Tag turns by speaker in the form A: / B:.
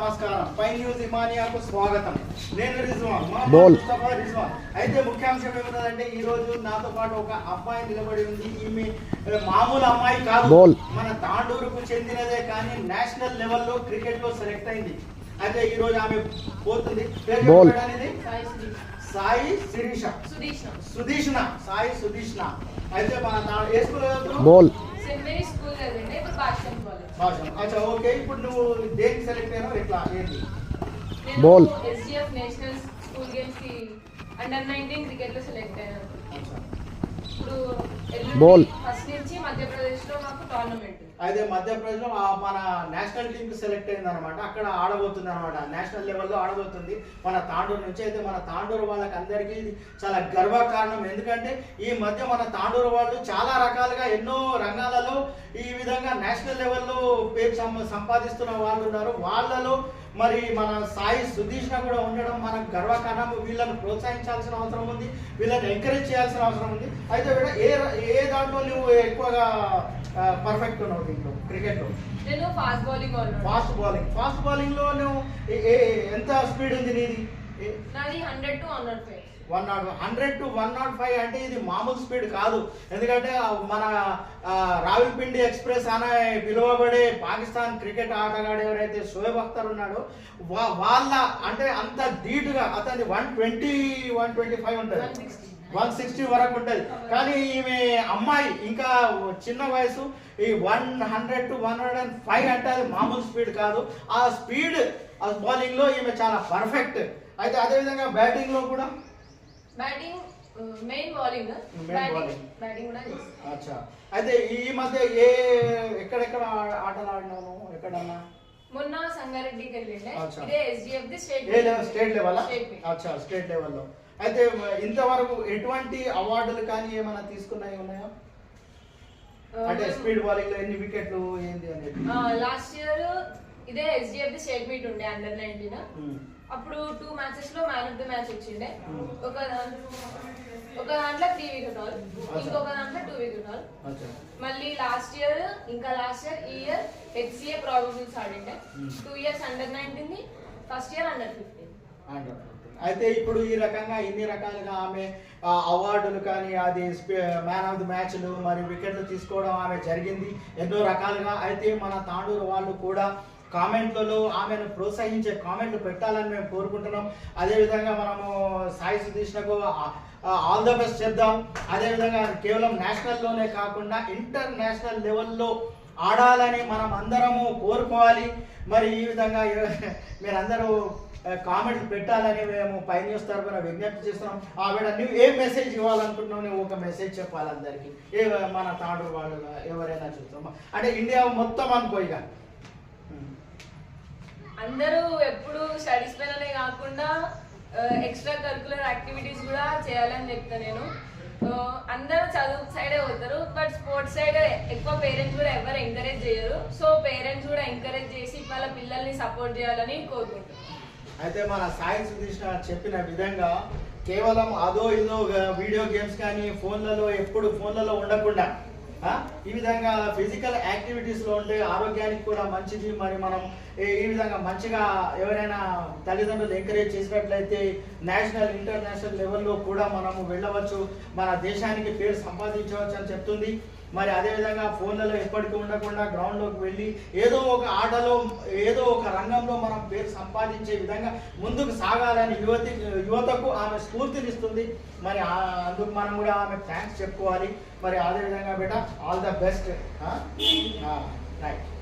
A: నమస్కారం. పై న్యూస్ ఇమానియాకు స్వాగతం. నేను రిజ్వాన్. మా. ముస్తఫా రిజ్వాన్. అయితే ముఖ్యాంశం ఏమున్నదంటే ఈ రోజు నాతో పాటు ఒక అమ్మాయి నిలబడి ఉంది. ఈమె మామూలు అమ్మాయి కాదు. మన తాండూరుకు చెందినదే కానీ నేషనల్ లెవెల్లో క్రికెట్లో సెలెక్ట్ అయింది. అయితే ఈ రోజు ఆమె పోతుంది. అనేది?
B: సాయి
A: శిరీష.
B: సుధీష్ నా.
A: సుధీష్ణ సాయి సుధీష్ణ అయితే మన ఏ స్కూల్ చదువుతున్నావు?
C: బోల్
B: సెయింట్ మేరీస్ స్కూల్ కదండి ఇప్పుడు భాషం.
A: అచ్చా ఓకే ఇప్పుడు నువ్వు దేనికి సెలెక్ట్ అయినావు? ఎట్లా? ఏంటి?
C: బోల్.
B: ఎస్జిఎఫ్ నేషనల్ స్కూల్ గేమ్స్కి అండర్ నైన్టీన్ క్రికెట్లో సెలెక్ట్ అయ్యాను ఇప్పుడు
C: బోల్.
B: ఫస్ట్ నుంచి మధ్యప్రదేశ్లో మాకు టోర్నమెంట్
A: అయితే మధ్యప్రదేశ్లో మన నేషనల్ టీమ్కి సెలెక్ట్ అయింది అనమాట అక్కడ ఆడబోతుంది అనమాట నేషనల్ లెవెల్లో ఆడబోతుంది. మన తాండూరు నుంచి అయితే మన తాండూరు వాళ్ళకి అందరికీ ఇది చాలా గర్వకారణం. ఎందుకంటే ఈ మధ్య మన తాండూరు వాళ్ళు చాలా రకాలుగా ఎన్నో రంగాలలో ఈ విధంగా నేషనల్ లెవెల్లో పేరు సం- సంపాదిస్తున్న వాళ్ళు ఉన్నారు. వాళ్ళలో మరి మన సాయి సుధీష్ణ కూడా ఉండడం మనకు గర్వకారణం. వీళ్ళని ప్రోత్సహించాల్సిన అవసరం ఉంది. వీళ్ళని ఎంకరేజ్ చేయాల్సిన అవసరం ఉంది. అయితే ఏ ఏ దాంట్లో నువ్వు ఎక్కువగా పర్ఫెక్ట్ ఉన్నావు దీంట్లో క్రికెట్లో
B: నేను fast bowling
A: fast bowling fast బౌలింగ్లో నువ్వు ఎంత స్పీడ్ ఉంది నీది?
B: నాది hundred two hundred five
A: one naught hundred two one naught five అంటే ఇది మామూలు స్పీడ్ కాదు. ఎందుకంటే మన ఆ, రావిల్పిండి ఎక్స్ప్రెస్ అనే పిలువబడే పాకిస్తాన్ క్రికెట్ ఆటగాడు ఎవరైతే షోయబ్ అఖ్తర్ ఉన్నాడో వాళ్ళ అంటే అంత ధీటుగా అతని one twenty one twenty five ఉంటుంది.
B: 160.
A: వన్ సిక్స్టీ వరకు ఉంటుంది. కానీ ఈమె అమ్మాయి ఇంకా చిన్న వయసు ఈ one hundred two one hundred and five అంటే అది మామూలు స్పీడ్ కాదు. ఆ స్పీడ్ ఆ బౌలింగ్లో ఈమె చాలా పర్ఫెక్ట్. అయితే అదే విధంగా బ్యాటింగ్లో కూడా?
B: బ్యాటింగ్ మెయిన్ బౌలింగ్ బ్యాటింగ్ కూడా
A: అచ్చా. అయితే ఈ మధ్య ఏ ఎక్కడెక్కడ ఆటలు ఆడినాను ఎక్కడన్నా?
B: మొన్న సంగారెడ్డికి వెళ్ళిండే. ఇదే SGF the state
A: state level. అచ్చా స్టేట్ లెవెల్లో. అయితే ఇంతవరకు ఎటువంటి అవార్డులు కానీ ఏమైనా తీసుకున్నాయి ఉన్నాయా? అంటే స్పీడ్ బౌలింగ్లో ఎన్ని వికెట్లు ఏంది అనేది
B: లాస్ట్ ఇయర్ ఇదే ఎస్డిఎఫ్ స్టేట్ మీట్ ఉండే అండర్ నైన్టీన్. అప్పుడు టూ మ్యాచెస్లో మ్యాన్ ఆఫ్ ది మ్యాచ్ వచ్చిండే. ఒక దాంట్లో ఒక దాంట్లో త్రీ వికెట్ ఆల్ ఇంకొక దాంట్లో టూ వికెట్ ఆల్ మళ్ళీ లాస్ట్ ఇయర్ ఇంకా లాస్ట్ ఇయర్ ఈ year HCA probables ఆడిండే. Two years under nineteen first year under fifteen
A: అయితే ఇప్పుడు ఈ రకంగా ఇన్ని రకాలుగా ఆమె అవార్డులు కానీ అది మ్యాన్ ఆఫ్ ది మ్యాచ్లు మరి వికెట్లు తీసుకోవడం ఆమె జరిగింది. ఎన్నో రకాలుగా అయితే మన తాండూరు వాళ్ళు కూడా కామెంట్లలో ఆమెను ప్రోత్సహించే కామెంట్లు పెట్టాలని మేము కోరుకుంటున్నాం. అదేవిధంగా మనము సాయి సుధీష్ణకు ఆల్ ద బెస్ట్ చేద్దాం అదేవిధంగా కేవలం నేషనల్లోనే కాకుండా ఇంటర్నేషనల్ లెవెల్లో ఆడాలని మనం అందరము కోరుకోవాలి. మరి ఈ విధంగా మీరందరూ కామెంట్లు పెట్టాలని మేము పైన న్యూస్ విజ్ఞప్తి చేస్తున్నాం. ఆవిడ నువ్వు ఏం మెసేజ్ ఇవ్వాలనుకుంటున్నావు నువ్వు ఒక మెసేజ్ చెప్పాలి అందరికీ. ఏ మన తాడు వాళ్ళు ఎవరైనా చూస్తాం అంటే ఇండియా మొత్తం అనుకో ఇక.
B: అందరూ ఎప్పుడు స్టడీస్ పైననే కాకుండా ఎక్స్ట్రా కరికులర్ యాక్టివిటీస్ కూడా చేయాలని చెప్తా నేను. అందరూ చదువు సైడే పోతారు బట్ స్పోర్ట్స్ సైడ్ ఎక్కువ పేరెంట్స్ కూడా ఎవరు ఎంకరేజ్ చేయరు. సో పేరెంట్స్ కూడా ఎంకరేజ్ చేసి వాళ్ళ పిల్లల్ని సపోర్ట్ చేయాలని కోరుకుంటున్నాను
A: అయితే మన సాయి సుధీష్ చెప్పిన విధంగా కేవలం అదో ఇదో వీడియో గేమ్స్ కానీ ఫోన్లలో ఎప్పుడు ఫోన్లలో ఉండకుండా ఈ విధంగా ఫిజికల్ యాక్టివిటీస్లో ఉంటే ఆరోగ్యానికి కూడా మంచిది. మరి మనం ఈ- ఈ విధంగా మంచిగా ఎవరైనా తల్లిదండ్రులు ఎంకరేజ్ చేసినట్లయితే నేషనల్ ఇంటర్నేషనల్ లెవెల్లో కూడా మనము వెళ్ళవచ్చు. మన దేశానికి పేరు సంపాదించవచ్చు అని చెప్తుంది. మరి అదేవిధంగా ఫోన్లలో ఎప్పటికీ ఉండకుండా గ్రౌండ్లోకి వెళ్ళి ఏదో ఒక ఆటలో ఏదో ఒక రంగంలో మనం పేరు సంపాదించే విధంగా ముందుకు సాగాలని యువతి యువతకు ఆమె స్ఫూర్తినిస్తుంది. మరి ఆ- అందుకు మనం కూడా ఆమె థ్యాంక్స్ చెప్పుకోవాలి. మరి అదేవిధంగా బేట ఆల్ ద బెస్ట్ రైట్